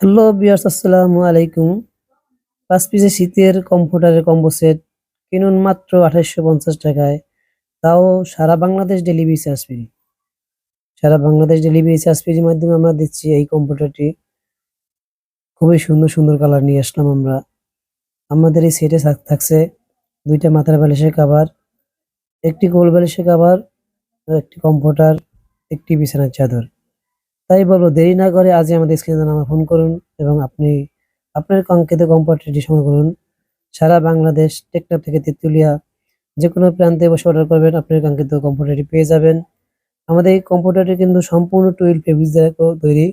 Hello বিয়ার্স আসসালামু আলাইকুম। পাঁচ পিসের শীতের কমফোর্টারের কম্বো সেট কিনুন মাত্র আঠাইশশো পঞ্চাশ টাকায়। তাও সারা বাংলাদেশ ডেলিভারি চার্জ ফ্রি। সারা বাংলাদেশ ডেলিভারি চার্জ ফ্রির মাধ্যমে আমরা দিচ্ছি এই কম্পিউটারটি খুবই সুন্দর সুন্দর কালার নিয়ে আসলাম আমরা। আমাদের এই সেটে থাকছে দুইটা মাথার বালিশের কাভার একটি গোল বালিশের কাভার একটি কম্পিউটার একটি বিছানার চাদর। তাই বলব, দেরি না করে আজই আমাদের স্ক্রিনে নাম্বার ফোন করুন এবং আপনি আপনার কাঙ্ক্ষিত কম্পিউটারটি সংগ্রহ করুন। সারা বাংলাদেশ টেকনাফ থেকে তেঁতুলিয়া যে কোনো প্রান্তে বসে অর্ডার করবেন, আপনার কাঙ্ক্ষিত কম্পিউটারটি পেয়ে যাবেন। আমাদের এই কম্পিউটারটি কিন্তু সম্পূর্ণ টুইল ফেব্রিক্স দ্বারা তৈরি।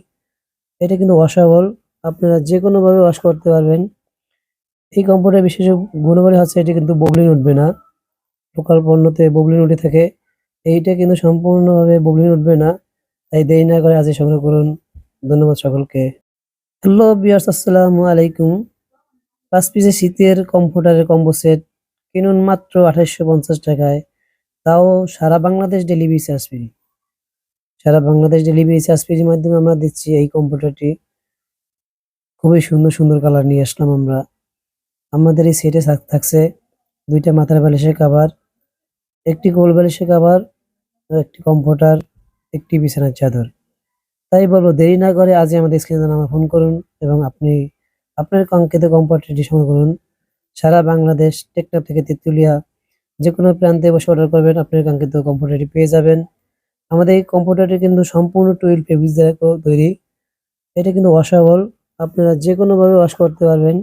এটা কিন্তু ওয়াশেবল আপনারা যে কোনোভাবে ওয়াশ করতে পারবেন। এই কম্পিউটার বিশেষ গুণবলী হচ্ছে এটি কিন্তু ববলিন উঠবে না। লোকাল পণ্যতে ববলিন উঠে থাকে। এইটা কিন্তু সম্পূর্ণভাবে ববলিন উঠবে না। তাই দেরি না করে আজই সংগ্রহ করুন। ধন্যবাদ সকলকে। হ্যালো বিয়ার্স আসসালামু আলাইকুম। পাঁচ পিসের শীতের কমফোর্টারের কম্বো সেট কিনুন মাত্র আঠাইশশো পঞ্চাশ টাকায়। তাও সারা বাংলাদেশ ডেলিভারি চার্জ ফ্রি। সারা বাংলাদেশ ডেলিভারি চার্জ ফ্রির মাধ্যমে আমরা দিচ্ছি এই কম্পিউটারটি খুবই সুন্দর সুন্দর কালার নিয়ে আসলাম আমরা। আমাদের এই সেটে থাকছে দুইটা মাথার বালিশের কাভার একটি গোল বালিশের কাভার একটি কম্পিউটার একটি বিছানার চাদর। তাই বলব, দেরি না করে আজই আমাদের স্ক্রিনে নাম্বার ফোন করুন এবং আপনি আপনার কাঙ্ক্ষিত কম্পিউটারটি সংগ্রহ করুন। সারা বাংলাদেশ টেকনাফ থেকে তেঁতুলিয়া যে কোনো প্রান্তে বসে অর্ডার করবেন, আপনার কাঙ্ক্ষিত কম্পিউটারটি পেয়ে যাবেন। আমাদের এই কম্পিউটারটি কিন্তু সম্পূর্ণ টুয়েলভ ফেব্রিক্স দ্বারা তৈরি। এটা কিন্তু ওয়াশেবল আপনারা যে কোনোভাবে ওয়াশ করতে পারবেন।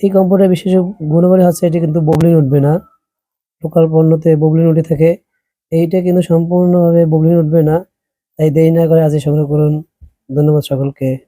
এই কম্পিউটার বিশেষ গুণবলী হচ্ছে এটি কিন্তু ববলিন উঠবে না। লোকাল পণ্যতে ববলিন উঠে থাকে। এইটা কিন্তু সম্পূর্ণভাবে ববলিন উঠবে না। তাই দেরি না করে আজই সংগ্রহ করুন। ধন্যবাদ সকলকে।